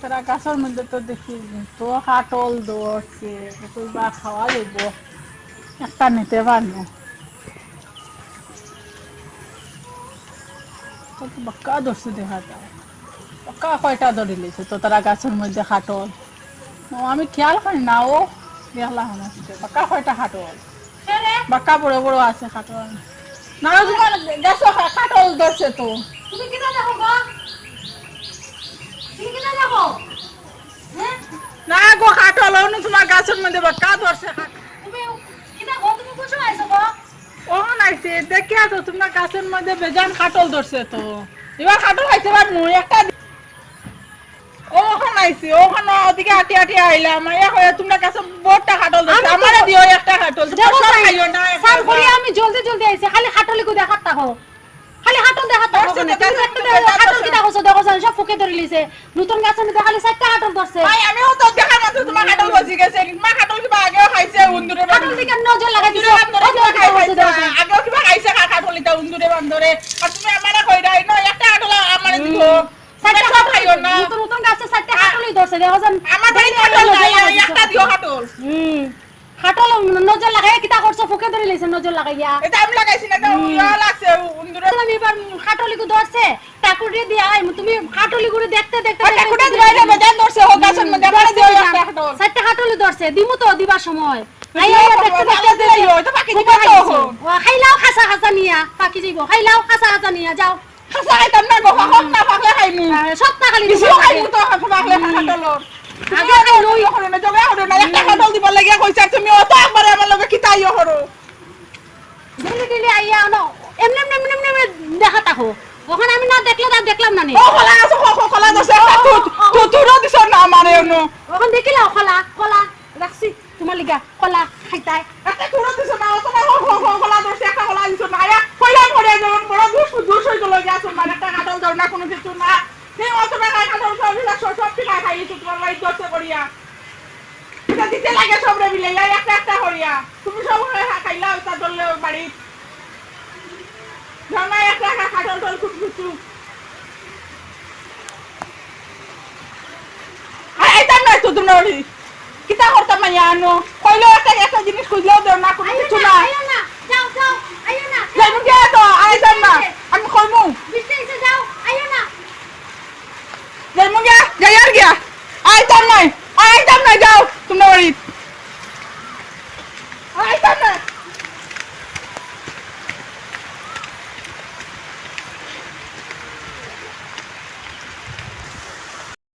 তারা গাছের মধ্যে তো দেখি তো কাটল দৌড়ছে বা খাওয়া দেব একটা নিতে পারব তো তো বাক্কা ধরছে দেখা যায় বাক্কা কয়টা ধরে লিছে তো তারা গাছের মধ্যে খাটল ও আমি খেয়াল করি না ও দেখলাম। বাক্কা কয়টা খাটল বাক্কা বড় বড় আছে খাটল না তোমার গাছ খাটল ধরছে তো তুমি কিনা গো হ্যাঁ? না গো খাটল অন্য তোমার গাছের মধ্যে বাক্কা ধরছে খাটল তুমি কিনা গো তুমি বুঝো আইছো গো? ও নাইছে দেখে তো তোমার গাছের মধ্যে বেজান খাটল ধরছে তো। এবার খাটল খাইতে পারব একটা ওখান আইছে ওখানে ওদিকে হাঁটি হাঁটি আইলাম হয়ে তোমরা কাছে বড়টা খাটল ধরছে আমি আমারে দিও একটা খাটল খাইও না আমি জলদি জলদি আইছি খালি হাটলি কো দেখাত থাকো দেখো, জান সব ফুকে ধরে লিছে নতুন গাছের মধ্যে খালি চারটা হাটল ধরছে। ভাই আমিও তো দেখা তোমার গেছে। মা কিবা খাইছে উন্দুরে দিকে নজর লাগাই দিছো উন্দুরে কিবা খাইছে আগেও কিবা খাইছে খা খাটলিটা উন্দুরে বান্দরে আর তুমি আমারে কই রাই ন একটা খাটল আমারে দিও। চারটা খাইও না। নতুন নতুন গাছে চারটা হাটলই ধরছে দেখো জান। আমার বাড়ি খাটল নাই একটা দিও খাটল হুম হাটল নজর লাগাই কিতা করছ ফুকে ধরে লিছে নজর লাগাইয়া। এটা আমি লাগাইছি না ইয়া লাগছে উন্দুরে আমি কো ধরছে টাকুরি দিয়ে আই তুমি হাটলি করে দেখতে দেখতে আর কাকুটা দিবাইলে বেজান ধরছে হোক গাছের মধ্যে আমারে দিও একটা খাটল চারটা হাটলি ধরছে দিমু তো দিবার সময়। আই আই দেখতে দেখতে দিলেই হয়, তো বাকি দিবা তো খাইলাও খাসা খাসা নিয়া পাকি যাইব খাইলাও খাসা খাসা নিয়া যাও। খাসা খাইতাম না গো হোক না পাকলে খাইমু। সপ্তাহ খালি বেশিও খাইমু তো পাকলে খাটলর আগে আগে লই হরো না জগা হরো না একটা খাটল দিব লাগিয়া কইছা তুমি অত একবারে আমার লগে কিতাইও হরো। ডেলি ডেলি আইয়া ন এমনি এমনি এমনি এমনি দেখা তাকো ওখানে আমি না দেখলে তা দেখলাম না নি। ও খোলা আছে খোলা দছে তু তু তুরো দিছ না আমারে এনো ওখান দেখিলাও খোলা খোলা রাখছি। তোমার লিগা খোলা খাইতাই। একটা তুরো দিছ না অত খো খোলা দছে একটা খোলা দিছ না। আয়া কইলা পড়ে যেমন বড় দুষ দুষ হই গেল গিয়া তোমার একটা খাটল দাও না কোনো কিছু না। সেই অত টাকা খাটল সব বিলাক সব সব ঠিক খাই তো তোমার বাড়ি দছে করিয়া এটা দিতে লাগে সব রে মিলে একটা একটা করিয়া। তুমি সব খাইলা ওটা দলে বাড়ি জানা একটা টল খুব আই আইতাম না তো তোমরা ওরি কিতা করতাম না ইয়ানো কইলো একটা একটা জিনিস খুঁজলেও দেও না কোনো কিছু না যাও যাও আইও না। যাইমু কে তো আইতাম না আমি কইমু। বিস্তে এসে যাও আইও না। যাইমু কে যাই আর গিয়া আইতাম নাই আইতাম না যাও তোমরা ওরি